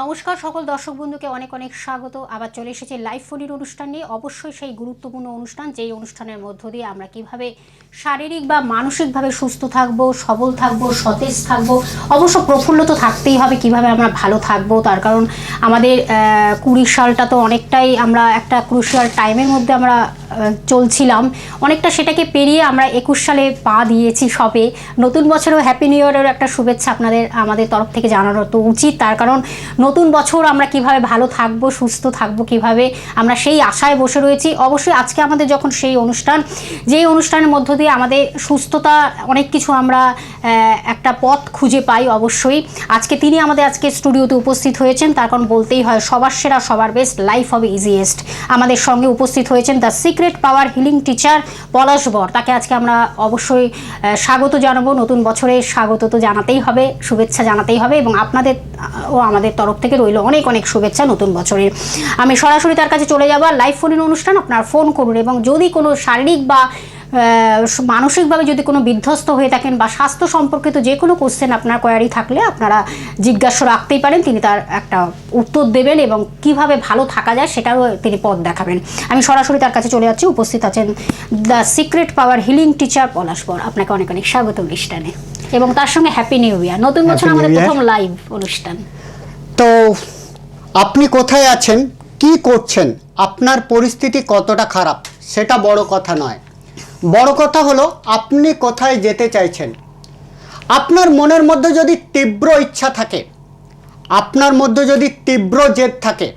নমস্কার, সকল দর্শক বন্ধুকে অনেক অনেক স্বাগত। আবার চলে এসেছে লাইভ ফোনের অনুষ্ঠান নিয়ে। অবশ্যই সেই গুরুত্বপূর্ণ অনুষ্ঠান, যেই অনুষ্ঠানের মধ্য দিয়ে আমরা কীভাবে শারীরিক বা মানসিকভাবে সুস্থ থাকব, সবল থাকব, সতেজ থাকব, অবশ্য প্রফুল্ল তো থাকতেই হবে কীভাবে আমরা ভালো থাকব, তার কারণ আমাদের কুড়ি সালটা তো অনেকটাই আমরা একটা ক্রুশিয়াল টাইমের মধ্যে আমরা চলছিলাম। অনেকটা সেটাকে পেরিয়ে আমরা একুশ সালে পা দিয়েছি সবে। নতুন বছরও হ্যাপি নিউ ইয়ারের একটা শুভেচ্ছা আপনাদের, আমাদের তরফ থেকে জানানো তো উচিত। তার কারণ নতুন বছর আমরা কীভাবে ভালো থাকব, সুস্থ থাকব, কীভাবে আমরা সেই আশায় বসে রয়েছি। অবশ্যই আজকে আমাদের যখন সেই অনুষ্ঠান, যেই অনুষ্ঠানের মধ্য দিয়ে আমাদের সুস্থতা, অনেক কিছু আমরা একটা পথ খুঁজে পাই অবশ্যই। আজকে তিনি আমাদের আজকে স্টুডিওতে উপস্থিত হয়েছেন। তার কারণ বলতেই হয়, সবার সেরা, সবার বেস্ট লাইফ হবে ইজিয়েস্ট আমাদের সঙ্গে উপস্থিত হয়েছেন the secret power healing teacher Palash বর। তাকে আজকে আমরা অবশ্যই স্বাগত জানাব। নতুন বছরে স্বাগত তো জানাতেই হবে, শুভেচ্ছা জানাতেই হবে এবং আপনাদের, ও আমাদের তরফ থেকে রইল অনেক অনেক শুভেচ্ছা নতুন বছরের। আমি সরাসরি তার কাছে চলে যাব লাইভ ফোনের অনুষ্ঠান আপনার ফোন করুন এবং যদি কোনো শারীরিক বা মানসিকভাবে যদি কোনো বিধ্বস্ত হয়ে থাকেন বা স্বাস্থ্য সম্পর্কিত যে কোনো কোশ্চেন আপনার কোয়ারি থাকলে আপনারা জিজ্ঞাসা রাখতেই পারেন তিনি তার একটা উত্তর দেবেন এবং কীভাবে ভালো থাকা যায় সেটারও তিনি পথ দেখাবেন। আমি সরাসরি তার কাছে চলে যাচ্ছি উপস্থিত আছেন the secret power healing teacher পলাশপর আপনাকে অনেক অনেক স্বাগত অনুষ্ঠানে। এবং তার সঙ্গে হ্যাপি নিউ ইয়ার নতুন বছর আমাদের প্রথম লাইভ অনুষ্ঠান। তো আপনি কোথায় আছেন? কি করছেন? আপনার পরিস্থিতি কতটা খারাপ? সেটা বড় কথা নয়। বড় কথা হলো, আপনি কোথায় যেতে চাইছেন? আপনার মনের মধ্যে যদি তীব্র ইচ্ছা থাকে, আপনার মধ্যে যদি তীব্র জেদ থাকে,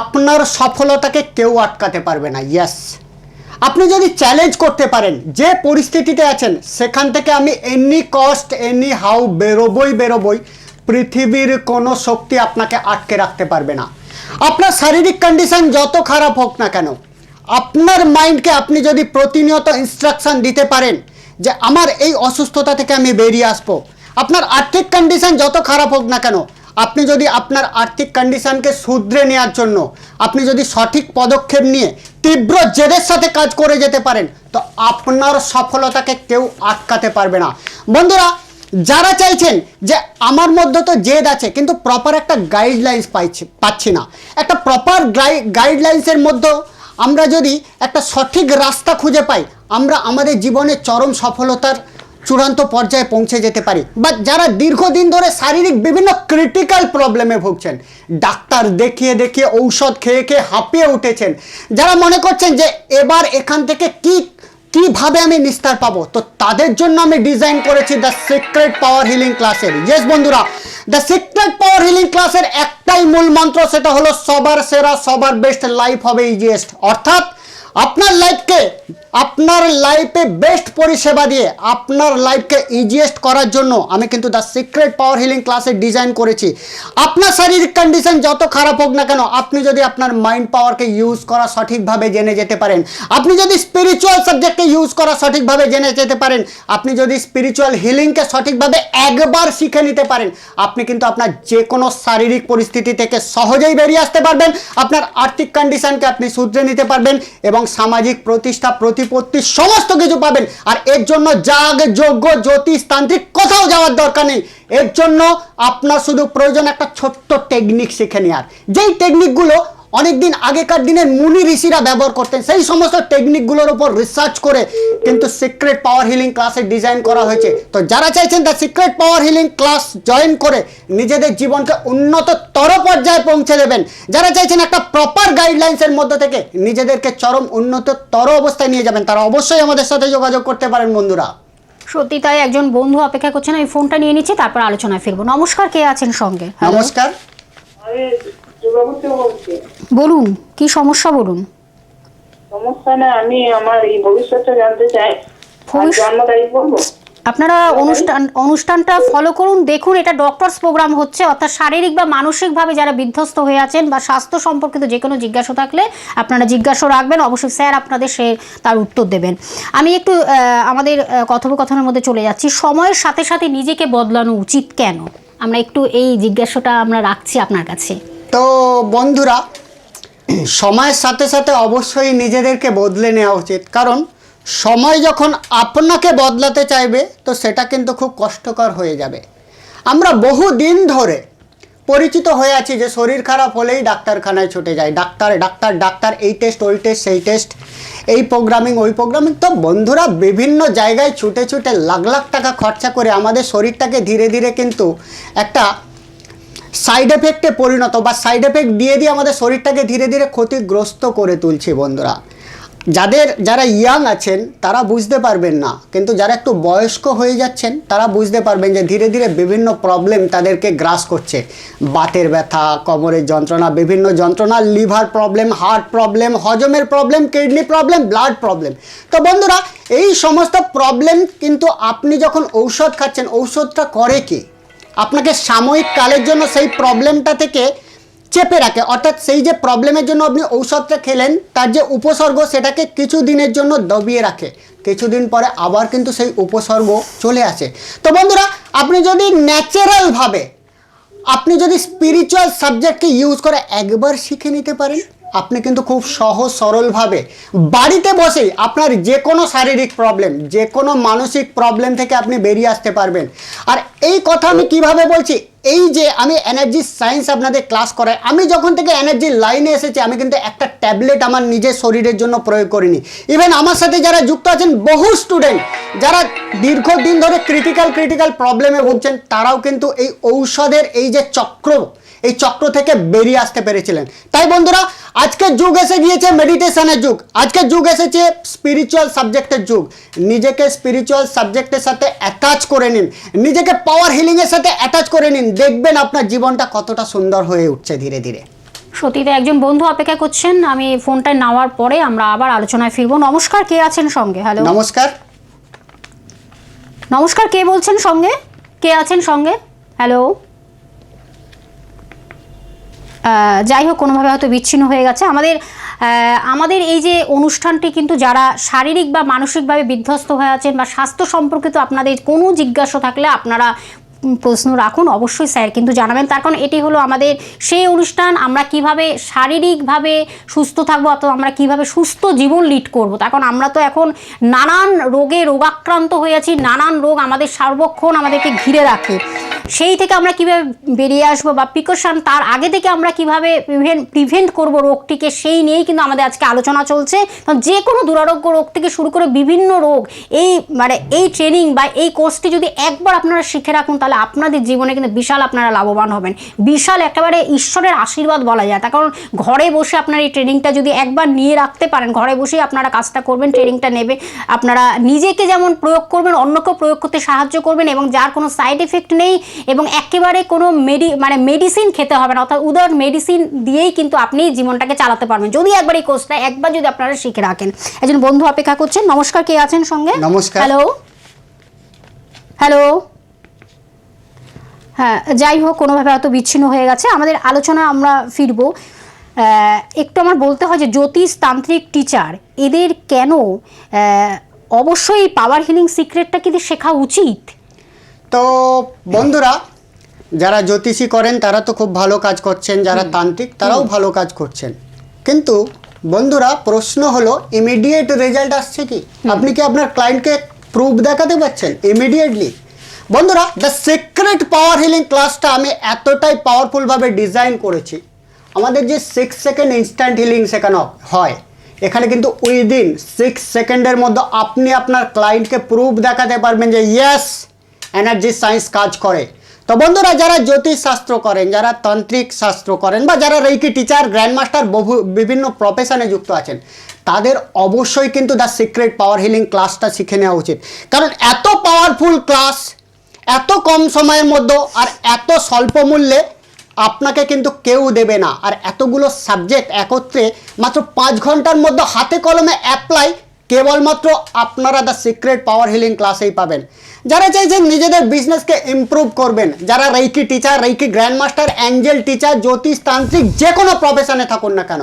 আপনার সফলতাকে কেউ আটকাতে পারবে না ইয়াস আপনি যদি চ্যালেঞ্জ করতে পারেন, যে পরিস্থিতিতে আছেন, সেখান থেকে আমি এনি কস্ট এনি হাউ বেরোবই বেরোবই, পৃথিবীর কোনো শক্তি আপনাকে আটকে রাখতে পারবে না। আপনার শারীরিক কন্ডিশন যত খারাপ হোক না কেন আপনার মাইন্ডকে আপনি যদি প্রতিনিয়ত ইনস্ট্রাকশন দিতে পারেন যে আমার এই অসুস্থতা থেকে আমি বেরিয়ে আসব, আপনার আর্থিক কন্ডিশন যত খারাপ হোক না কেন, আপনি যদি আপনার আর্থিক কন্ডিশনকে শুধরে নেওয়ার জন্য, আপনি যদি সঠিক পদক্ষেপ নিয়ে তীব্র জেদের সাথে কাজ করে যেতে পারেন, তো আপনার সফলতাকে কেউ আটকাতে পারবে না। বন্ধুরা, যারা চাইছেন যে আমার মধ্যে তো জেদ আছে, কিন্তু প্রপার একটা গাইডলাইন্স পাইছি, পাচ্ছি না। একটা প্রপার গাইডলাইন্সের মধ্যেও আমরা যদি একটা সঠিক রাস্তা খুঁজে পাই, আমরা আমাদের জীবনে চরম সফলতার চূড়ান্ত পর্যায়ে পৌঁছে যেতে পারি। বা যারা দীর্ঘদিন ধরে শারীরিক বিভিন্ন ক্রিটিক্যাল প্রবলেমে ভুগছেন, ডাক্তার দেখিয়ে দেখিয়ে ঔষধ খেয়ে খেয়ে হাঁপিয়ে উঠেছেন, যারা মনে করছেন যে এবার এখান থেকে কি কীভাবে আমি নিস্তার পাবো? তো তাদের জন্য আমি ডিজাইন করেছি দ্য সিক্রেট পাওয়ার হিলিং ক্লাসের ইয়েস বন্ধুরা দ্য সিক্রেট পাওয়ার হিলিং ক্লাসের একটাই মূল মন্ত্র, সেটা হলো সবার সেরা, সবার বেস্ট লাইফ হবে ইজিয়েস্ট অর্থাৎ আপনার লাইফকে আপনার লাইফে বেস্ট পরিষেবা দিয়ে আপনার লাইফকে ইজিয়েস্ট করার জন্য আমি কিন্তু দ্য সিক্রেট পাওয়ার হিলিং ক্লাসের ডিজাইন করেছি। আপনার শারীরিক কন্ডিশন যত খারাপ হোক না কেন, আপনি যদি আপনার মাইন্ড পাওয়ারকে ইউজ করা সঠিকভাবে জেনে যেতে পারেন, আপনি যদি স্পিরিচুয়াল সাবজেক্টকে ইউজ করা সঠিকভাবে জেনে যেতে পারেন, আপনি যদি স্পিরিচুয়াল হিলিংকে সঠিকভাবে একবার শিখে নিতে পারেন, আপনি কিন্তু আপনার যে কোনো শারীরিক পরিস্থিতি থেকে সহজেই বেরিয়ে আসতে পারবেন, আপনার আর্থিক কন্ডিশনকে আপনি শুধরে নিতে পারবেন এবং সামাজিক প্রতিষ্ঠা প্রতিপত্তি সমস্ত কিছু পাবেন। আর এর জন্য যাগ যোগ্য জ্যোতিষ তান্ত্রিক কোথাও যাওয়ার দরকার নেই। এর জন্য আপনার শুধু প্রয়োজন একটা ছোট্ট টেকনিক শিখে নেওয়ার। যেই টেকনিকগুলো অনেকদিন আগেকার দিনের মুনি ঋষিরা ব্যবহার করতেন। সেই সমস্ত টেকনিকগুলোর উপর রিসার্চ করে কিন্তু সিক্রেট পাওয়ার হিলিং ক্লাসের ডিজাইন করা হয়েছে। তো যারা চাইছেন the secret power healing class join করে নিজেদের জীবনকে উন্নততর পর্যায়ে পৌঁছে দেবেন। যারা চাইছেন একটা প্রপার গাইডলাইন্সের মধ্যে থেকে নিজেদেরকে চরম উন্নততর অবস্থায় নিয়ে যাবেন তারা অবশ্যই আমাদের সাথে যোগাযোগ করতে পারেন বন্ধুরা। সত্যি তাই একজন বন্ধু অপেক্ষা করছেন আমি ফোনটা নিয়ে নিচ্ছি তারপর আলোচনায় ফিরবো। নমস্কার কে আছেন সঙ্গে? নমস্কার। বলুন কি সমস্যা বলুন? সমস্যা না আমি আমার এই ভবিষ্যৎটা জানতে চাই। জন্ম তারিখ বলব? আপনারা অনুষ্ঠান অনুষ্ঠানটা ফলো করুন দেখুন এটা ডক্টরস প্রোগ্রাম হচ্ছে অর্থাৎ শারীরিক বা মানসিকভাবে যারা বিধ্বস্ত হয়ে আছেন বা স্বাস্থ্য সম্পর্কিত যে কোনো জিজ্ঞাসা থাকলে আপনারা জিজ্ঞাসা রাখবেন অবশ্যই স্যার আপনাদের সে তার উত্তর দেবেন। আমি একটু আমাদের কথোপকথনের মধ্যে চলে যাচ্ছি। সময়ের সাথে সাথে নিজেকে বদলানো উচিত কেন? আমরা একটু এই জিজ্ঞাসাটা আমরা রাখছি আপনার কাছে। তো বন্ধুরা, সময়ের সাথে সাথে অবশ্যই নিজেদেরকে বদলে নেওয়া উচিত। কারণ সময় যখন আপনাকে বদলাতে চাইবে, তো সেটা কিন্তু খুব কষ্টকর হয়ে যাবে। আমরা বহু দিন ধরে পরিচিত হয়ে আছি যে শরীর খারাপ হলেই ডাক্তারখানায় ছুটে যায় ডাক্তার ডাক্তার ডাক্তার, এই টেস্ট ওই টেস্ট সেই টেস্ট এই প্রোগ্রামিং ওই প্রোগ্রামিং তো বন্ধুরা, বিভিন্ন জায়গায় ছুটে ছুটে লাখ লাখ টাকা খরচা করে আমাদের শরীরটাকে ধীরে ধীরে কিন্তু একটা সাইড এফেক্টে পরিণত বা সাইড এফেক্ট দিয়ে দিয়ে আমাদের শরীরটাকে ধীরে ধীরে ক্ষতিগ্রস্ত করে তুলছি বন্ধুরা। যাদের, যারা ইয়াং আছেন, তারা বুঝতে পারবেন না। কিন্তু যারা একটু বয়স্ক হয়ে যাচ্ছেন, তারা বুঝতে পারবেন যে ধীরে ধীরে বিভিন্ন প্রবলেম তাদেরকে গ্রাস করছে। বাতের ব্যথা, কোমরের যন্ত্রণা, বিভিন্ন যন্ত্রণা লিভার প্রবলেম হার্ট প্রবলেম হজমের problem kidney problem blood problem তো বন্ধুরা, এই সমস্ত প্রবলেম কিন্তু আপনি যখন ঔষধ খাচ্ছেন, ঔষধটা করে কি? আপনাকে সাময়িক কালের জন্য সেই প্রবলেমটা থেকে চেপে রাখে। অর্থাৎ সেই যে প্রবলেমের জন্য আপনি ঔষধটা খেলেন, তার যে উপসর্গ সেটাকে কিছু দিনের জন্য দবিয়ে রাখে। কিছুদিন পরে আবার কিন্তু সেই উপসর্গ চলে আসে। তো বন্ধুরা, আপনি যদি ন্যাচারালভাবে আপনি যদি স্পিরিচুয়াল সাবজেক্টকে ইউজ করে একবার শিখে নিতে পারেন আপনি কিন্তু খুব সহজ, সরলভাবে বাড়িতে বসেই আপনার যে কোনো শারীরিক প্রবলেম যে কোনো মানসিক প্রবলেম থেকে আপনি বেরিয়ে আসতে পারবেন। আর এই কথা আমি কীভাবে বলছি? এই যে আমি এনার্জি সায়েন্স আপনাদের ক্লাস করাই, আমি যখন থেকে এনার্জি লাইনে এসেছি, আমি কিন্তু একটা ট্যাবলেট আমার নিজের শরীরের জন্য প্রয়োগ করিনি। ইভেন আমার সাথে যারা যুক্ত আছেন, বহু স্টুডেন্ট যারা দীর্ঘদিন ধরে ক্রিটিক্যাল ক্রিটিক্যাল প্রবলেমে ভুগছেন, তারাও কিন্তু এই ঔষধের এই যে চক্র এই চক্র থেকে বেরিয়ে আসতে পেরেছিলেন। তাই বন্ধুরা আজকের যুগ এসে গিয়েছে মেডিটেশনের যুগ। আজকের যুগ এসেছে স্পিরিচুয়াল সাবজেক্টের যুগ। নিজেকে স্পিরিচুয়াল সাবজেক্টের সাথে অ্যাটাচ করে নিন। নিজেকে পাওয়ার হিলিংয়ের সাথে অ্যাটাচ করে নিন। দেখবেন আপনার জীবনটা কতটা সুন্দর হয়ে উঠছে ধীরে ধীরে। সতীতে একজন বন্ধু অপেক্ষা করছেন। আমি ফোনটা নেওয়ার পরে আমরা আবার আলোচনায় ফিরবো। নমস্কার কে আছেন সঙ্গে? হ্যালো নমস্কার। নমস্কার কে বলছেন সঙ্গে? কে আছেন সঙ্গে? হ্যালো যাই হোক, কোনোভাবে হয়তো বিচ্ছিন্ন হয়ে গেছে। আমাদের আমাদের এই যে অনুষ্ঠানটি কিন্তু যারা শারীরিক বা মানসিকভাবে বিধ্বস্ত হয়ে আছেন বা স্বাস্থ্য সম্পর্কিত আপনাদের কোনো জিজ্ঞাসা থাকলে আপনারা প্রশ্ন রাখুন, অবশ্যই স্যার। কিন্তু জানাবেন, তার কারণ এটি হলো আমাদের সেই অনুষ্ঠান, আমরা কীভাবে শারীরিকভাবে সুস্থ থাকব, অথবা আমরা কীভাবে সুস্থ জীবন লিড করব। তার কারণ আমরা তো এখন নানান রোগে রোগাক্রান্ত হয়ে আছি, নানান রোগ আমাদের সার্বক্ষণ আমাদেরকে ঘিরে রাখে। সেই থেকে আমরা কীভাবে বেরিয়ে আসব বা প্রিকশন তার আগে থেকে আমরা কীভাবে প্রিভেন্ট প্রিভেন্ট করব রোগটিকে, সেই নিয়েই কিন্তু আমাদের আজকে আলোচনা চলছে। যে কোনো দুরারোগ্য রোগ থেকে শুরু করে বিভিন্ন রোগ, এই মানে এই ট্রেনিং বা এই কোর্সটি যদি একবার আপনারা শিখে রাখুন, তাহলে আপনাদের জীবনে কিন্তু বিশাল আপনারা লাভবান হবেন। বিশাল একেবারে ঈশ্বরের আশীর্বাদ বলা যায়। তার কারণ ঘরে বসে আপনার এই ট্রেনিংটা যদি একবার নিয়ে রাখতে পারেন ঘরে বসেই আপনারা কাজটা করবেন ট্রেনিংটা নেবে আপনারা নিজেকে যেমন প্রয়োগ করবেন অন্যকেও প্রয়োগ করতে সাহায্য করবেন এবং যার কোনো সাইড এফেক্ট নেই এবং একেবারে কোনো মেডি মানে মেডিসিন খেতে হবে না অর্থাৎ উদার মেডিসিন দিয়েই কিন্তু আপনি জীবনটাকে চালাতে পারবেন। যদি একবার এই কোর্সটা একবার যদি আপনারা শিখে রাখেন। একজন বন্ধু অপেক্ষা করছেন। নমস্কার কে আছেন সঙ্গে? নমস্কার। হ্যালো হ্যালো হ্যাঁ যাই হোক কোনোভাবে হয়তো বিচ্ছিন্ন হয়ে গেছে। আমাদের আলোচনা আমরা ফিরবো। একটু আমার বলতে হয় যে জ্যোতিষ তান্ত্রিক টিচার এদের কেন অবশ্যই পাওয়ার হিলিং সিক্রেটটা কিন্তু শেখা উচিত? তো বন্ধুরা যারা জ্যোতিষী করেন তারা তো খুব ভালো কাজ করছেন। যারা তান্ত্রিক তারাও ভালো কাজ করছেন। কিন্তু বন্ধুরা প্রশ্ন হলো ইমিডিয়েট রেজাল্ট আসছে কি? আপনি কি আপনার ক্লায়েন্টকে প্রুফ দেখাতে পারছেন? ইমিডিয়েটলি বন্ধুরা দ্য সিক্রেট পাওয়ার হিলিং ক্লাসটা আমি এতটাই পাওয়ারফুলভাবে ডিজাইন করেছি। আমাদের যে সিক্স সেকেন্ড ইনস্ট্যান্ট হিলিং শেখানো হয়, এখানে কিন্তু উইদিন সিক্স সেকেন্ডের মধ্যে আপনি আপনার ক্লায়েন্টকে প্রুফ দেখাতে পারবেন যে ইয়েস এনার্জি সায়েন্স কাজ করে। তো বন্ধুরা, যারা জ্যোতিষ শাস্ত্র করেন, যারা তান্ত্রিক শাস্ত্র করেন, বা যারা রেইকি টিচার গ্র্যান্ডমাস্টার বহু, বিভিন্ন প্রফেশনে যুক্ত আছেন, তাদের অবশ্যই কিন্তু দ্য সিক্রেট পাওয়ার হিলিং ক্লাসটা শিখে নেওয়া উচিত। কারণ এত পাওয়ারফুল ক্লাস এত কম সময়ের মধ্যে আর এত স্বল্প মূল্যে আপনাকে কিন্তু কেউ দেবে না। আর এতগুলো সাবজেক্ট একত্রে মাত্র পাঁচ ঘণ্টার মধ্যে হাতে কলমে অ্যাপ্লাই কেবলমাত্র আপনারা দ্য সিক্রেট পাওয়ার হিলিং ক্লাসেই পাবেন। যারা চাইছেন নিজেদের বিজনেসকে ইমপ্রুভ করবেন, যারা reiki teacher reiki grandmaster angel teacher জ্যোতিষ তান্ত্রিক, যে কোনো প্রফেশনে থাকুন না কেন।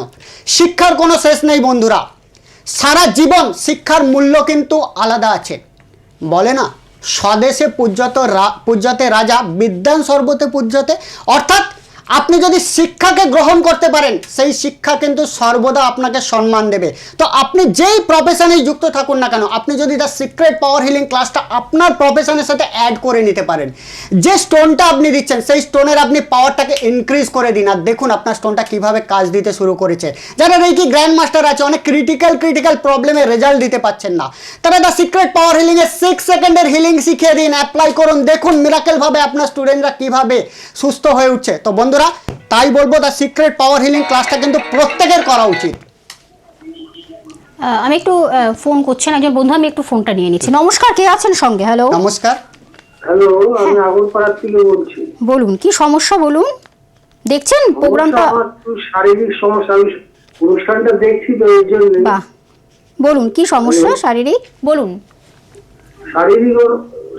শিক্ষার কোনো শেষ নেই বন্ধুরা। সারা জীবন শিক্ষার মূল্য কিন্তু আলাদা আছে। বলে না? স্বদেশে পূজ্যত পূজ্যতে রাজা বিদ্যান সর্বতে পূজ্যতে অর্থাৎ আপনি যদি শিক্ষাকে গ্রহণ করতে পারেন, সেই শিক্ষা কিন্তু সর্বদা আপনাকে সম্মান দেবে। তো আপনি যেই প্রফেশনে যুক্ত থাকুন না কেন, আপনি যদি দ্য সিক্রেট পাওয়ার হিলিং ক্লাসটা আপনার প্রফেশনের সাথে অ্যাড করে নিতে পারেন, যে স্টোনটা আপনি দিচ্ছেন, সেই স্টোনের আপনি পাওয়ারটাকে ইনক্রিজ করে দিন। আর দেখুন আপনার স্টোনটা কীভাবে কাজ দিতে শুরু করেছে। যারা রেকি গ্র্যান্ড মাস্টার আছে, অনেক ক্রিটিক্যাল ক্রিটিক্যাল প্রবলেমের রেজাল্ট দিতে পাচ্ছেন না। তারা দ্য সিক্রেট পাওয়ার হিলিং এর সিক্স সেকেন্ডের হিলিং শিখিয়ে দিন অ্যাপ্লাই করুন, দেখুন মিরাকেল ভাবে আপনার স্টুডেন্টরা কীভাবে সুস্থ হয়ে উঠছে। তো বন্ধুরা তাই বলব দ্য সিক্রেট পাওয়ার হিলিং ক্লাসটা কিন্তু প্রত্যেকের করা উচিত। আমি একটু ফোন করছেন একজন বন্ধু আমি একটু ফোনটা নিয়ে নিচ্ছি। নমস্কার কে আছেন সঙ্গে? হ্যালো নমস্কার। হ্যালো আমি আগরপাড়া থেকে বলছি। বলুন কি সমস্যা বলুন? দেখছেন প্রোগ্রামটা শারীরিক সমস্যা। আমি অনুষ্ঠানটা দেখছি তো এই জন্য। বাহ। বলুন কি সমস্যা শারীরিক? বলুন। শারীরিক ও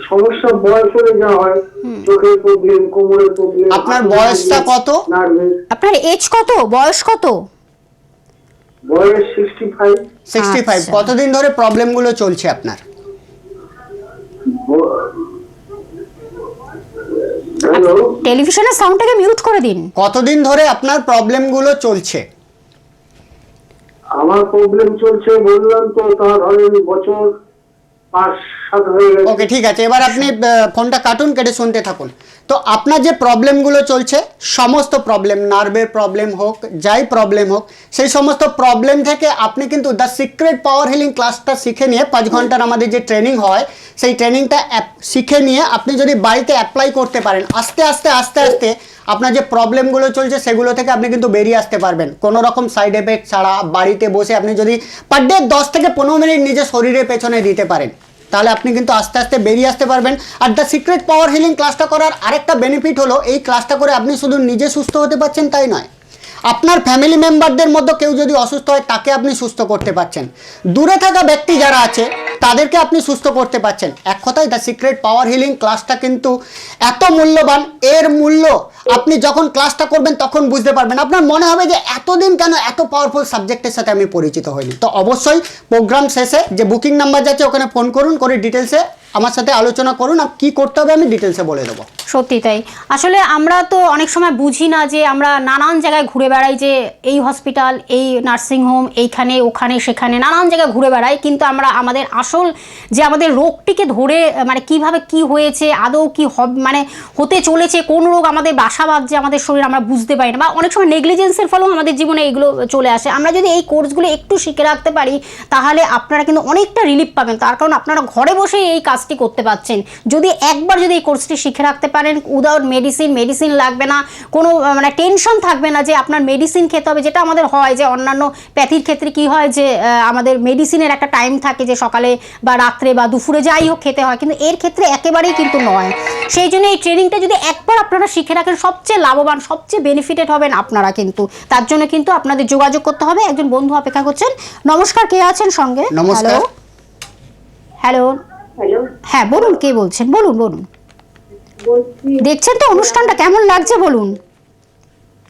সমস্যা বয়স হলে যা হয় চোখের প্রবলেম কোমরের প্রবলেম আপনার বয়সটা কত? আপনার এজ কত? বয়স কত? বয়স সিক্সটি ফাইভ সিক্সটি ফাইভ আচ্ছা। কতদিন ধরে প্রবলেমগুলো চলছে আপনার? হ্যালো টেলিভিশনের সাউন্ডটাকে মিউট করে দিন। কতদিন ধরে আপনার প্রবলেমগুলো চলছে? আমার প্রবলেম চলছে বললাম তো তা ধরেন বছর। হয়ে ওকে ঠিক আছে। এবার আপনি ফোনটা কাটুন কেটে শুনতে থাকুন। তো আপনার যে প্রবলেমগুলো চলছে, সমস্ত প্রবলেম নার্ভের প্রবলেম হোক, যাই প্রবলেম হোক, সেই সমস্ত প্রবলেম থেকে আপনি কিন্তু দ্য সিক্রেট পাওয়ার হিলিং ক্লাসটা শিখে নিয়ে পাঁচ ঘণ্টার আমাদের যে ট্রেনিং হয়, সেই ট্রেনিংটা শিখে নিয়ে আপনি যদি বাড়িতে অ্যাপ্লাই করতে পারেন, আস্তে আস্তে আস্তে আস্তে আপনার যে প্রবলেমগুলো চলছে, সেগুলো থেকে আপনি কিন্তু বেরিয়ে আসতে পারবেন। কোনো রকম সাইড এফেক্ট ছাড়া বাড়িতে বসে আপনি যদি পার ডে দশ থেকে পনেরো মিনিট নিজের শরীরের পেছনে দিতে পারেন, তাহলে আপনি কিন্তু আস্তে আস্তে বেরিয়ে আসতে পারবেন। আর দ্য সিক্রেট পাওয়ার হিলিং ক্লাসটা করার আরেকটা বেনিফিট হলো, এই ক্লাসটা করে আপনি শুধু নিজে সুস্থ হতে পারছেন তাই নয়। আপনার ফ্যামিলি মেম্বারদের মধ্যে কেউ যদি অসুস্থ হয়, তাকে আপনি সুস্থ করতে পারছেন। দূরে থাকা ব্যক্তি যারা আছে তাদেরকে আপনি সুস্থ করতে পারছেন। এক কথায় দ্য সিক্রেট পাওয়ার হিলিং ক্লাসটা কিন্তু এত মূল্যবান, এর মূল্য আপনি যখন ক্লাসটা করবেন তখন বুঝতে পারবেন। আপনার মনে হবে যে এতদিন কেন এত পাওয়ারফুল সাবজেক্টের সাথে আমি পরিচিত হইনি। তো অবশ্যই প্রোগ্রাম শেষে যে বুকিং নাম্বার যাচ্ছে ওখানে ফোন করুন, করে ডিটেলসে আমার সাথে আলোচনা করুন আর কী করতে হবে আমি ডিটেলসে বলে দেবো। সত্যি তাই। আসলে আমরা তো অনেক সময় বুঝি না যে আমরা নানান জায়গায় ঘুরে বেড়াই যে এই হসপিটাল এই নার্সিংহোম এইখানে, ওখানে, সেখানে নানান জায়গায় ঘুরে বেড়াই। কিন্তু আমরা আমাদের আসল যে আমাদের রোগটিকে ধরে মানে কীভাবে কি হয়েছে, আদৌ কি মানে হতে চলেছে, কোন রোগ আমাদের বাসা বাঁধছে, আমাদের শরীর আমরা বুঝতে পারি না বা অনেক সময় নেগলিজেন্সের ফলেও আমাদের জীবনে এগুলো চলে আসে। আমরা যদি এই কোর্সগুলো একটু শিখে রাখতে পারি, তাহলে আপনারা কিন্তু অনেকটা রিলিফ পাবেন। তার কারণ আপনারা ঘরে বসেই এই কাজটি করতে পারছেন। যদি একবার যদি এই কোর্সটি শিখে রাখতে পারেন উইদাউট মেডিসিন মেডিসিন লাগবে না কোনো মানে টেনশন থাকবে না যে আপনার মেডিসিন খেতে হবে যেটা আমাদের হয় যে অন্যান্য প্যাথির ক্ষেত্রে কি হয় যে আমাদের মেডিসিনের একটা টাইম থাকে যে সকালে বা রাত্রে বা দুপুরে যাই হোক খেতে হয় কিন্তু এর ক্ষেত্রে একেবারেই কিন্তু নয়। সেই জন্য এই ট্রেনিংটা যদি একবার আপনারা শিখে রাখেন সবচেয়ে লাভবান সবচেয়ে বেনিফিটেড হবেন আপনারা কিন্তু। তার জন্য কিন্তু আপনাদের যোগাযোগ করতে হবে। একজন বন্ধু অপেক্ষা করছেন। নমস্কার কে আছেন সঙ্গে? নমস্কার। হ্যালো হ্যালো হ্যাঁ বলুন কে বলছেন? বলুন বলুন। বলছি দেখছেন তো অনুষ্ঠানটা কেমন লাগছে বলুন?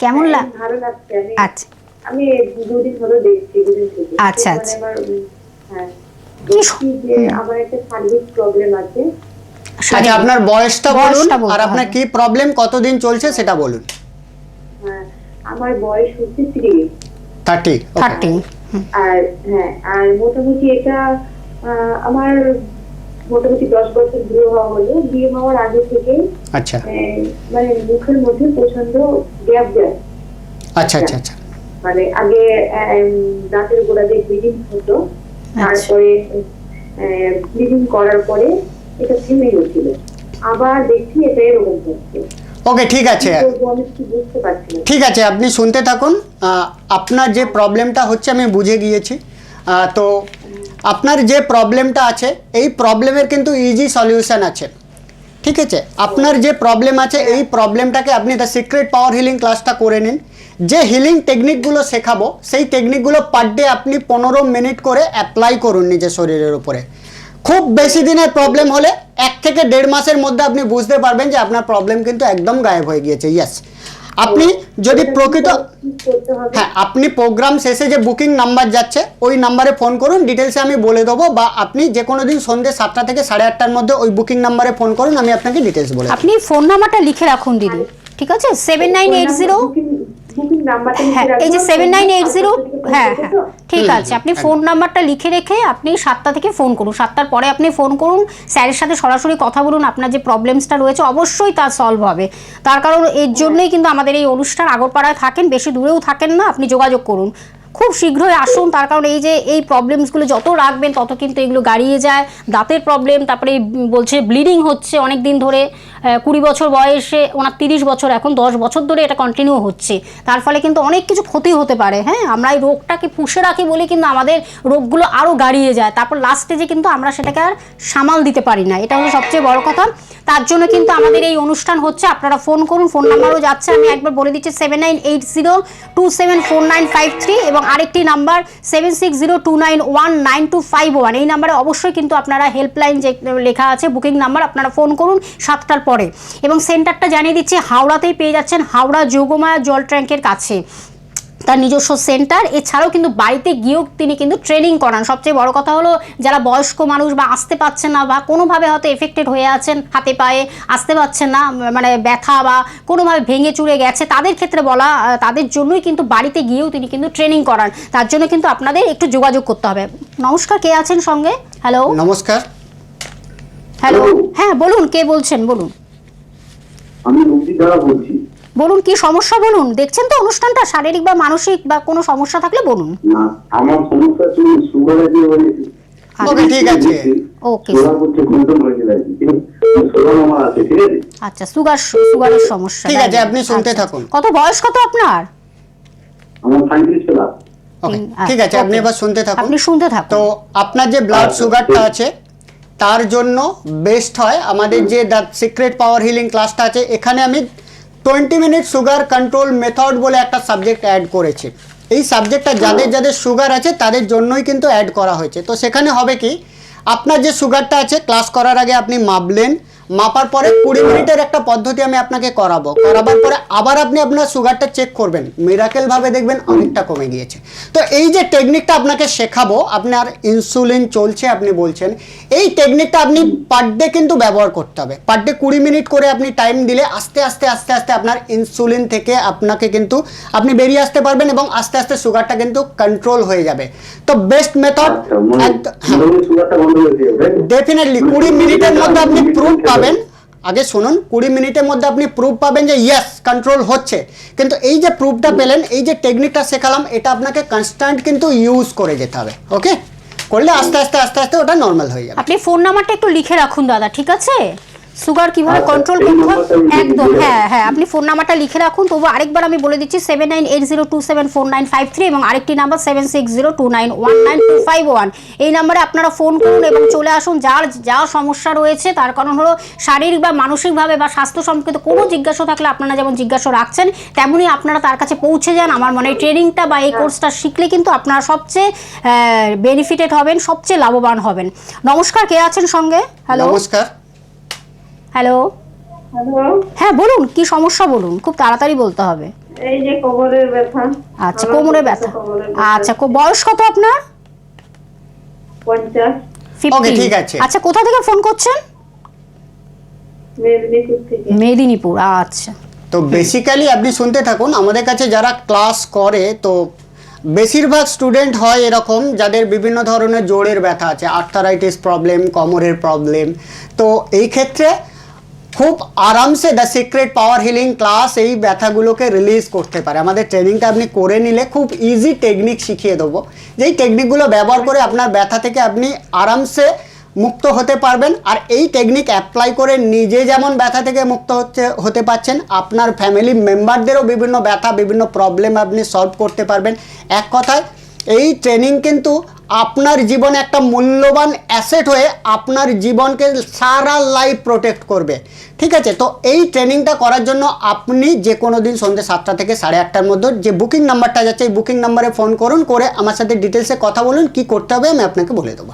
কেমন ভালো লাগছে আচ্ছা। আমি দুদিন ধরে দেখছি আচ্ছা, আচ্ছা। হ্যাঁ। আমার একটা শারীরিক প্রবলেম আছে। আচ্ছা আপনার বয়সটা বলুন আর আপনার হবে। কি প্রবলেম কতদিন চলছে সেটা বলুন। হ্যাঁ আমার বয়স হচ্ছে থ্রি থার্টি থার্টি আর হ্যাঁ আর মোটামুটি এটা আমার মোটামুটি দশ বছর বিয়ে হওয়া হলো। বিয়ে হওয়ার আগে থেকে আচ্ছা। মানে মুখের মধ্যে প্রচণ্ড গ্যাপ যায়। আচ্ছা আচ্ছা আচ্ছা। মানে আগে দাঁতের গোড়া দিয়ে ব্লিডিং হতো। তারপরে ব্লিডিং করার পরে এটা থেমে গেছিল। আবার দেখছি এটা এরকম হচ্ছে। ওকে ঠিক আছে। ঠিক আছে আপনি শুনতে থাকুন। আপনার যে প্রবলেমটা হচ্ছে আমি বুঝে গিয়েছি। তো আপনার যে প্রবলেমটা আছে, এই প্রবলেমের কিন্তু ইজি সলিউশন আছে। ঠিক আছে? আপনার যে প্রবলেম আছে, এই প্রবলেমটাকে আপনি দ্য সিক্রেট পাওয়ার হিলিং ক্লাসটা করে নিন। যে হিলিং টেকনিকগুলো শেখাবো, সেই টেকনিকগুলো পার ডে আপনি পনেরো মিনিট করে অ্যাপ্লাই করুন নিজের শরীরের উপরে। খুব বেশি দিনের প্রবলেম হলে এক থেকে দেড় মাসের মধ্যে আপনি বুঝতে পারবেন যে আপনার প্রবলেম কিন্তু একদম গায়েব হয়ে গিয়েছে। ইয়েস আপনি যদি প্রকৃত হ্যাঁ আপনি প্রোগ্রাম শেষে যে বুকিং নাম্বার যাচ্ছে ওই নাম্বারে ফোন করুন ডিটেলসে আমি বলে দেবো বা আপনি যে কোনো দিন সন্ধ্যে সাতটা থেকে সাড়ে আটটার মধ্যে ওই বুকিং নাম্বারে ফোন করুন আমি আপনাকে ডিটেলস বলে আপনি ফোন নাম্বারটা লিখে রাখুন দিদি ঠিক আছে? সেভেন নাইন এইট জিরো হ্যাঁ এই যে সেভেন নাইন এইট জিরো হ্যাঁ হ্যাঁ ঠিক আছে আপনি ফোন নাম্বারটা লিখে রেখে আপনি সাতটা থেকে ফোন করুন। সাতটার পরে আপনি ফোন করুন স্যারের সাথে সরাসরি কথা বলুন আপনার যে প্রবলেমসটা রয়েছে অবশ্যই তা সলভ হবে। তার কারণ এর জন্যই কিন্তু আমাদের এই অনুষ্ঠান আগরপাড়ায় থাকেন বেশি দূরেও থাকেন না আপনি যোগাযোগ করুন। খুব শীঘ্রই আসুন। তার কারণ এই যে, এই প্রবলেমসগুলো যত রাখবেন, তত কিন্তু এগুলো গাড়িয়ে যায়। দাঁতের প্রবলেম তারপরে বলছে ব্লিডিং হচ্ছে অনেক দিন ধরে কুড়ি বছর বয়সে, ওনার তিরিশ বছর, এখন দশ বছর ধরে এটা কন্টিনিউ হচ্ছে। তার ফলে কিন্তু অনেক কিছু ক্ষতি হতে পারে হ্যাঁ? আমরা এই রোগটাকে পুষে রাখি বলে কিন্তু আমাদের রোগগুলো আরও গাড়িয়ে যায়। তারপর লাস্ট স্টেজে কিন্তু আমরা সেটাকে আর সামাল দিতে পারি না। এটা হলো সবচেয়ে বড় কথা। তার জন্য কিন্তু আমাদের এই অনুষ্ঠান হচ্ছে, আপনারা ফোন করুন ফোন নাম্বারও যাচ্ছে। আমি একবার বলে দিচ্ছি seven nine eight zero two seven four nine five three এবং আরেকটি number seven six zero two nine one nine two five one এই নাম্বারে অবশ্যই কিন্তু আপনারা হেল্পলাইন যে লেখা আছে বুকিং নাম্বার, আপনারা ফোন করুন সাতটার পরে। এবং সেন্টারটা জানিয়ে দিচ্ছি, হাওড়াতেই পেয়ে যাচ্ছেন হাওড়া যোগমায়া জল ট্যাঙ্কের কাছে। তার নিজস্ব সেন্টার। এছাড়াও কিন্তু বাড়িতে গিয়েও তিনি কিন্তু ট্রেনিং করান। সবচেয়ে বড় কথা হলো যারা বয়স্ক মানুষ বা আসতে পারছেন না বা কোনোভাবে হয়তো এফেক্টেড হয়ে আছেন হাতে পায়ে আসতে পারছেন না মানে ব্যথা বা কোনোভাবে ভেঙে চুরে গেছে তাদের ক্ষেত্রে বলা তাদের জন্যই কিন্তু বাড়িতে গিয়েও তিনি কিন্তু ট্রেনিং করান। তার জন্য কিন্তু আপনাদের একটু যোগাযোগ করতে হবে। নমস্কার কে আছেন সঙ্গে? হ্যালো নমস্কার। হ্যালো হ্যাঁ বলুন কে বলছেন? বলুন। আমি বলছি। বলুন কি সমস্যা বলুন? দেখছেন তো অনুষ্ঠানটা? শারীরিক বা মানসিক বা কোনো সমস্যা থাকলে বলুন। না আমার সমস্যা ছিল সুগার বলে ওকে ঠিক আছে। ওকে। হয়ে আচ্ছা সুগার সুগারের সমস্যা। ঠিক আছে, আপনি শুনতে আচ্ছা। থাকুন। কত বয়স কত আপনার? ঠিক আছে আপনি এবার শুনতে থাকুন। আপনি শুনতে থাকুন। তো আপনার যে ব্লাড আচ্ছা, সুগারটা আছে তার জন্য বেস্ট হয় আমাদের যে দ্য সিক্রেট পাওয়ার হিলিং ক্লাসটা আছে এখানে আমি twenty minute sugar control method বলে একটা সাবজেক্ট অ্যাড করেছে। এই সাবজেক্টটা যাদের যাদের সুগার আছে, তাদের জন্যই কিন্তু অ্যাড করা হয়েছে। তো সেখানে হবে কি, আপনার যে সুগারটা আছে, ক্লাস করার আগে আপনি মাপলেন মাপার পরে কুড়ি মিনিটের একটা পদ্ধতি আমি আপনাকে করাবো। করাবার পরে আবার আপনি আপনার সুগারটা চেক করবেন। মিরাকেল ভাবে দেখবেন অনেকটা কমে গিয়েছে। তো এই যে টেকনিকটা আপনাকে শেখাবো আপনার ইনসুলিন চলছে আপনি বলছেন এই টেকনিকটা আপনি পার ডে কিন্তু ব্যবহার করতে হবে। পার ডে কুড়ি মিনিট করে আপনি টাইম দিলে আস্তে আস্তে আস্তে আস্তে আপনার ইনসুলিন থেকে আপনাকে কিন্তু আপনি বেরিয়ে আসতে পারবেন এবং আস্তে আস্তে সুগারটা কিন্তু কন্ট্রোল হয়ে যাবে। তো বেস্ট মেথড ডেফিনেটলি কুড়ি মিনিটের মধ্যে আপনি প্রুফ পাবেন। আগে শুনুন, কুড়ি মিনিটের মধ্যে আপনি প্রুফ পাবেন যে ইয়েস কন্ট্রোল হচ্ছে। কিন্তু এই যে প্রুফটা পেলেন, এই যে টেকনিকটা শেখালাম, এটা আপনাকে কনস্ট্যান্ট কিন্তু ইউজ করে যেতে হবে ওকে করলে আস্তে আস্তে আস্তে আস্তে ওটা নর্মাল হয়ে যাবে। আপনি ফোন নাম্বারটা একটু লিখে রাখুন, দাদা, ঠিক আছে? সুগার কীভাবে আচ্ছা, কন্ট্রোল করতে হয়? একদম হ্যাঁ হ্যাঁ আপনি ফোন নাম্বারটা লিখে রাখুন। তবু আরেকবার আমি বলে দিচ্ছি seven nine eight zero two seven four nine five three এবং আরেকটি number seven six zero two nine one nine two five one এই নাম্বারে আপনারা ফোন করুন এবং চলে আসুন। যার যা সমস্যা রয়েছে তার কারণ হলো শারীরিক বা মানসিকভাবে বা স্বাস্থ্য সম্পর্কিত কোনো জিজ্ঞাসা থাকলে আপনারা যেমন জিজ্ঞাসা রাখছেন তেমনই আপনারা তার কাছে পৌঁছে যান। আমার মনে হয় ট্রেনিংটা বা এই কোর্সটা শিখলে কিন্তু আপনারা সবচেয়ে বেনিফিটেড হবেন সবচেয়ে লাভবান হবেন। নমস্কার কে আছেন সঙ্গে? হ্যালো নমস্কার। হ্যালো? হ্যালো? হ্যাঁ বলুন কি সমস্যা বলুন? খুব তাড়াতাড়ি বলতে হবে। এই যে কোমরের ব্যথা। আচ্ছা কোমরে ব্যথা। কোমরের ব্যথা। আচ্ছা কো- বয়স কত আপনার? পঞ্চাশ। 50 Okay, ঠিক আছে। আচ্ছা কোথা থেকে ফোন করছেন? মেদিনীপুর থেকে। মেদিনীপুর আচ্ছা। তো বেসিক্যালি আপনি শুনতে থাকুন আমাদের কাছে যারা ক্লাস করে তো বেশিরভাগ স্টুডেন্ট হয় এরকম যাদের বিভিন্ন ধরনের জোড়ের ব্যথা আছে আর্থারাইটিস প্রবলেম কোমরের প্রবলেম তো এই ক্ষেত্রে খুব আরামসে the secret power healing class এই ব্যথাগুলোকে রিলিজ করতে পারে। আমাদের ট্রেনিংটা আপনি করে নিলে খুব ইজি টেকনিক শিখিয়ে দেবো। যেই টেকনিকগুলো ব্যবহার করে আপনার ব্যথা থেকে আপনি আরামসে মুক্ত হতে পারবেন, আর এই টেকনিক অ্যাপ্লাই করে নিজে যেমন ব্যথা থেকে মুক্ত হচ্ছে, হতে পারছেন, আপনার ফ্যামিলি মেম্বারদেরও বিভিন্ন ব্যথা, বিভিন্ন প্রবলেম আপনি সলভ করতে পারবেন। এক কথায়, এই ট্রেনিং কিন্তু আপনার জীবনে একটা মূল্যবান অ্যাসেট হয়ে আপনার জীবনকে সারা লাইফ প্রোটেক্ট করবে। ঠিক আছে? তো এই ট্রেনিংটা করার জন্য আপনি যে কোনো দিন সন্ধ্যে সাতটা থেকে সাড়ে আটটার মধ্যে যে বুকিং নাম্বারটা যাচ্ছে, এই বুকিং নাম্বারে ফোন করুন, করে আমার সাথে ডিটেলসে কথা বলুন, কি করতে হবে আমি আপনাকে বলে দেবো।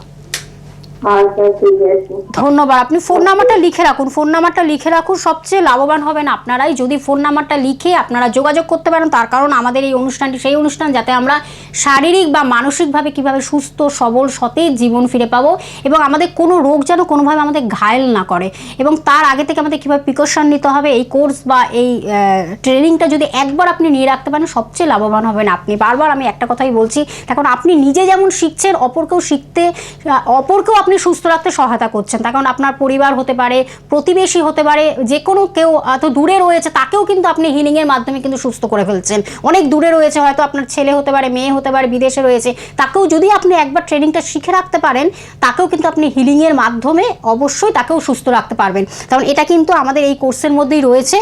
ধন্যবাদ। আপনি ফোন নাম্বারটা লিখে রাখুন। ফোন নাম্বারটা লিখে রাখুন। সবচেয়ে লাভবান হবেন আপনারাই। যদি ফোন নাম্বারটা লিখে আপনারা যোগাযোগ করতে পারেন, তার কারণ আমাদের এই অনুষ্ঠানটি, সেই অনুষ্ঠান যাতে আমরা শারীরিক বা মানসিকভাবে কীভাবে সুস্থ, সবল, সতেজ জীবন ফিরে পাবো এবং আমাদের কোনো রোগ যেন কোনোভাবে আমাদের ঘায়েল না করে এবং তার আগে থেকে আমাদের কীভাবে প্রিকশন নিতে হবে, এই কোর্স বা এই ট্রেনিংটা যদি একবার আপনি নিয়ে রাখতে পারেন, সবচেয়ে লাভবান হবেন আপনি। বারবার আমি একটা কথাই বলছি এখন আপনি নিজে যেমন শিখছেন, অপরকেও শিখতে, অপরকেও আপনি সুস্থ রাখতে সহায়তা করছেন। তার কারণ আপনার পরিবার হতে পারে, প্রতিবেশী হতে পারে যে কোনো কেউ এত দূরে রয়েছে, তাকেও কিন্তু আপনি হিলিংয়ের মাধ্যমে কিন্তু সুস্থ করে ফেলছেন। অনেক দূরে রয়েছে, হয়তো আপনার ছেলে হতে পারে, মেয়ে হতে পারে, বিদেশে রয়েছে। তাকেও যদি আপনি একবার ট্রেনিংটা শিখে রাখতে পারেন, তাকেও কিন্তু আপনি হিলিংয়ের মাধ্যমে অবশ্যই তাকেও সুস্থ রাখতে পারবেন। কারণ এটা কিন্তু আমাদের এই কোর্সের মধ্যেই রয়েছে।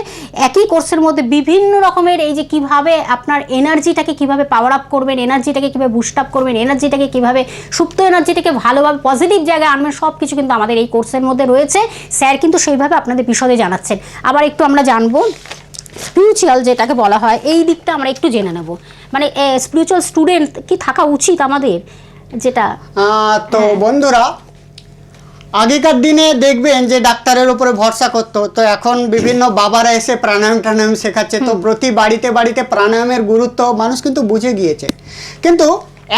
একই কোর্সের মধ্যে বিভিন্ন রকমের এই যে কীভাবে আপনার এনার্জিটাকে কীভাবে পাওয়ার আপ করবেন এনার্জিটাকে কীভাবে বুস্ট আপ করবেন এনার্জিটাকে কীভাবে সুপ্ত এনার্জিটাকে ভালোভাবে পজিটিভ জায়গায় আনবেন সব কিছু কিন্তু আমাদের এই কোর্সের মধ্যে রয়েছে। স্যার কিন্তু সেইভাবে আপনাদের বিশদে জানাচ্ছেন। আবার একটু আমরা জানব স্পিরিচুয়াল যেটাকে বলা হয় এই দিকটা আমরা একটু জেনে নেব। মানে স্পিরিচুয়াল স্টুডেন্ট কি থাকা উচিত আমাদের? যেটা তো বন্ধুরা আগেকার দিনে দেখবেন যে ডাক্তারের উপরে ভরসা করতো। তো এখন বিভিন্ন বাবারা এসে প্রাণায়াম টাণায়াম শেখাচ্ছে। তো প্রতি বাড়িতে বাড়িতে প্রাণায়ামের গুরুত্ব মানুষ কিন্তু বুঝে গিয়েছে। কিন্তু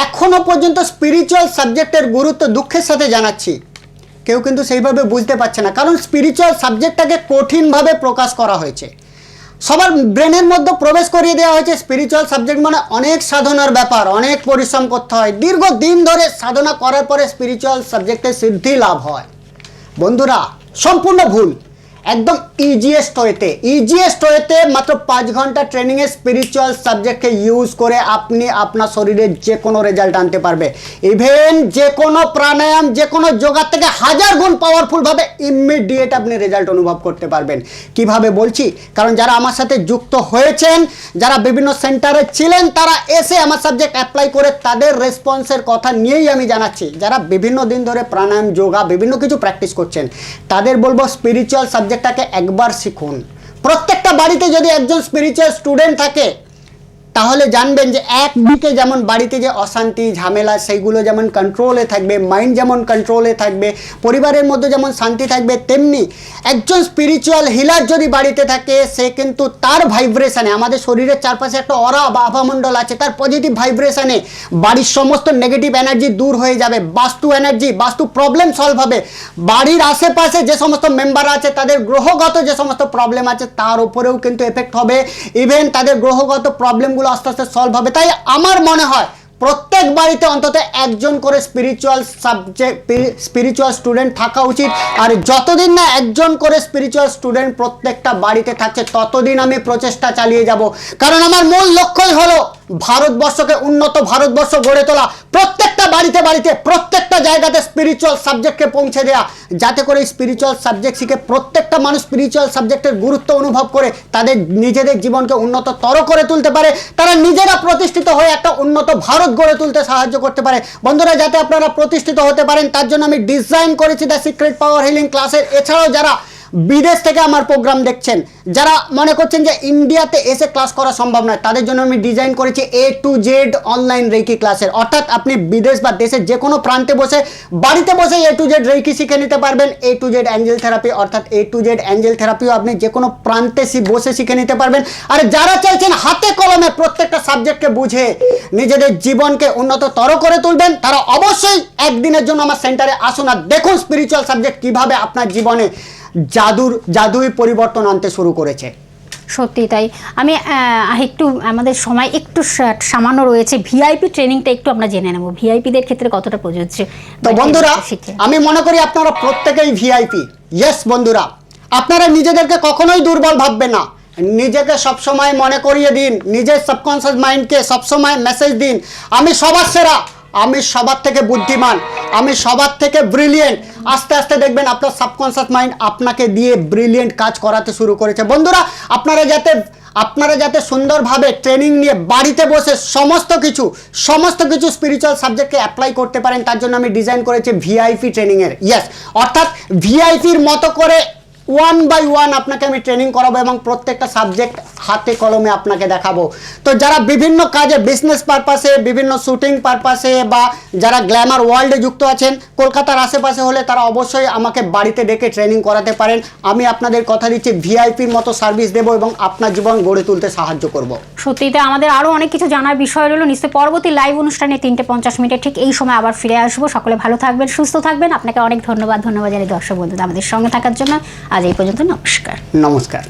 এখনও পর্যন্ত স্পিরিচুয়াল সাবজেক্টের গুরুত্ব দুঃখের সাথে জানাচ্ছি। কেউ কিন্তু সেইভাবে বুঝতে পারছে না, কারণ স্পিরিচুয়াল সাবজেক্টটাকে কঠিনভাবে প্রকাশ করা হয়েছে। সবার ব্রেনের মধ্যে প্রবেশ করিয়ে দেওয়া হয়েছে স্পিরিচুয়াল সাবজেক্ট মানে অনেক সাধনার ব্যাপার, অনেক পরিশ্রম করতে হয়। দীর্ঘদিন ধরে সাধনা করার পরে স্পিরিচুয়াল সাবজেক্টে সিদ্ধি লাভ হয়। বন্ধুরা, সম্পূর্ণ ভুল। একদম ইজিয়েস্ট ওয়েতে ইজিয়েস্ট ওয়েতে মাত্র পাঁচ ঘণ্টা ট্রেনিংয়ে স্পিরিচুয়াল সাবজেক্টকে ইউজ করে আপনি আপনার শরীরের যে কোনো রেজাল্ট আনতে পারবে। ইভেন যে কোনো প্রাণায়াম যে কোনো যোগার থেকে হাজার গুণ পাওয়ারফুলভাবে ইমিডিয়েট আপনি রেজাল্ট অনুভব করতে পারবেন। কীভাবে বলছি? কারণ যারা আমার সাথে যুক্ত হয়েছেন, যারা বিভিন্ন সেন্টারে ছিলেন, তারা এসে আমার সাবজেক্ট অ্যাপ্লাই করে তাদের রেসপন্সের কথা নিয়েই আমি জানাচ্ছি। যারা বিভিন্ন দিন ধরে প্রাণায়াম যোগা বিভিন্ন কিছু প্র্যাকটিস করছেন, তাদের বলব স্পিরিচুয়াল সাবজেক্টটাকে একবার শিখুন। প্রত্যেকটা বাড়িতে যদি একজন স্পিরিচুয়াল স্টুডেন্ট থাকে তাহলে জানবেন যে একদিকে যেমন বাড়িতে যে অশান্তি, ঝামেলা, সেইগুলো যেমন কন্ট্রোলে থাকবে মাইন্ড যেমন কন্ট্রোলে থাকবে, পরিবারের মধ্যে যেমন শান্তি থাকবে, তেমনি একজন স্পিরিচুয়াল হিলার যদি বাড়িতে থাকে, সে কিন্তু তার ভাইব্রেশনে আমাদের শরীরের চারপাশে একটা অরা বা আভামণ্ডল আছে, তার পজিটিভ ভাইব্রেশনে বাড়ির সমস্ত নেগেটিভ এনার্জি দূর হয়ে যাবে, বাস্তু এনার্জি বাস্তু প্রবলেম সলভ হবে। বাড়ির আশেপাশে যে সমস্ত মেম্বার আছে, তাদের গ্রহগত যে সমস্ত প্রবলেম আছে, তার উপরেও কিন্তু এফেক্ট হবে। ইভেন তাদের গ্রহগত প্রবলেমগুলো আস্তে আস্তে সলভ হবে। তাই আমার মনে হয় প্রত্যেক বাড়িতে অন্তত একজন করে স্পিরিচুয়াল সাবজেক্ট স্পিরিচুয়াল স্টুডেন্ট থাকা উচিত। আর যতদিন না একজন করে স্পিরিচুয়াল স্টুডেন্ট প্রত্যেকটা বাড়িতে থাকছে, ততদিন আমি প্রচেষ্টা চালিয়ে যাব। কারণ আমার মূল লক্ষ্যই হলো ভারতবর্ষকে, উন্নত ভারতবর্ষ গড়ে তোলা, প্রত্যেকটা বাড়িতে বাড়িতে, প্রত্যেকটা জায়গাতে স্পিরিচুয়াল সাবজেক্টকে পৌঁছে দেওয়া যাতে করে স্পিরিচুয়াল সাবজেক্ট শিখে প্রত্যেকটা মানুষ স্পিরিচুয়াল সাবজেক্টের গুরুত্ব অনুভব করে, তাদের নিজেদের জীবনকে উন্নততর করে তুলতে পারে, তারা নিজেরা প্রতিষ্ঠিত হয়ে একটা উন্নত ভারত গড়ে তুলতে সাহায্য করতে পারে। বন্ধুরা, যাতে আপনারা প্রতিষ্ঠিত হতে পারেন, তার জন্য আমি ডিজাইন করেছি দ্য সিক্রেট পাওয়ার হিলিং ক্লাসের এছাড়াও যারা বিদেশ থেকে আমার প্রোগ্রাম দেখছেন। যারা মনে করছেন যে ইন্ডিয়াতে এসে ক্লাস করা সম্ভব নয়, তাদের জন্য আমি ডিজাইন করেছি A to Z online reiki ক্লাসের অর্থাৎ আপনি বিদেশ বা দেশের যে কোনো প্রান্তে বসে, বাড়িতে বসে এ টু জেড রেকি শিখে নিতে পারবেন। A to Z angel therapy অর্থাৎ এ টু জেড অ্যাঞ্জেল থেরাপিও আপনি যে কোনো প্রান্তে বসে শিখে নিতে পারবেন। আর যারা চাইছেন হাতে কলমে প্রত্যেকটা সাবজেক্টকে বুঝে নিজেদের জীবনকে উন্নততর করে তুলবেন, তারা অবশ্যই একদিনের জন্য আমার সেন্টারে আসুন আর দেখুন স্পিরিচুয়াল সাবজেক্ট কীভাবে আপনার জীবনে জাদুর জাদুই পরিবর্তন আনতে শুরু করেছে। সত্যি তাই। আমি একটু আমাদের সময় একটু সামান্য রয়েছে। ভিআইপি ট্রেনিংটা একটু আমরা জেনে নেব। ভিআইপিদের ক্ষেত্রে কতটা প্রযোজ্য? তো বন্ধুরা আমি মনে করি আপনারা প্রত্যেকেই ভিআইপি। ইয়েস বন্ধুরা। আপনারা নিজেদেরকে কখনোই দুর্বল ভাববেন না। নিজেকে সবসময় মনে করিয়ে দিন। নিজের সাবকনসিয়াস মাইন্ডকে সবসময় মেসেজ দিন। আমি সবার সেরা। আমি সবার থেকে বুদ্ধিমান, আমি সবার থেকে ব্রিলিয়েন্ট আস্তে আস্তে দেখবেন আপনার সাবকনসিয়াস মাইন্ড আপনাকে দিয়ে ব্রিলিয়েন্ট কাজ করাতে শুরু করেছে। বন্ধুরা, আপনারা যাতে আপনারা যাতে সুন্দরভাবে ট্রেনিং নিয়ে বাড়িতে বসে সমস্ত কিছু সমস্ত কিছু স্পিরিচুয়াল সাবজেক্টকে অ্যাপ্লাই করতে পারেন, তার জন্য আমি ডিজাইন করেছি ভিআইপি ট্রেনিংয়ের ইয়েস অর্থাৎ ভিআইপির মতো করে ওয়ান বাই ওয়ান আপনাকে আমি ট্রেনিং করাবো এবং প্রত্যেকটা সাবজেক্ট হাতে কলমে আপনাকে দেখাবো। তো যারা বিভিন্ন কাজে বিজনেস পারপাসে বিভিন্ন শুটিং পারপাসে বা যারা গ্ল্যামার ওয়ার্ল্ডে যুক্ত আছেন, কলকাতার আশেপাশে হলে তারা অবশ্যই আমাকে বাড়িতে ডেকে ট্রেনিং করাতে পারেন। আমি আপনাদের কথা দিচ্ছি ভিআইপির মতো সার্ভিস দেবো এবং আপনার জীবন গড়ে তুলতে সাহায্য করব। সত্যিতে আমাদের আরও অনেক কিছু জানার বিষয় রইল। নিশ্চয়ই পরবর্তী লাইভ অনুষ্ঠানে তিনটে পঞ্চাশ মিনিটে ঠিক এই সময় আবার ফিরে আসব। সকলে ভালো থাকবেন, সুস্থ থাকবেন। আপনাকে অনেক ধন্যবাদ। ধন্যবাদ জানাই দর্শক বন্ধুদের আমাদের সঙ্গে থাকার জন্য। আজ এই পর্যন্ত নমস্কার। নমস্কার।